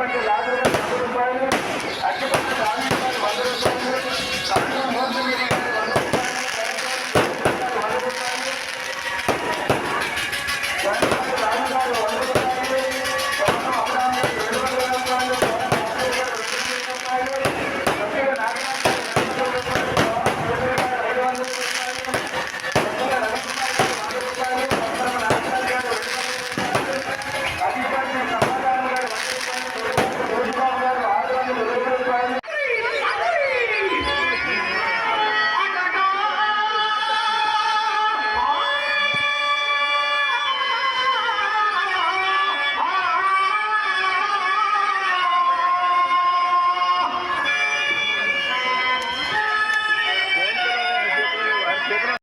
ఉన్నటువంటి రాజు open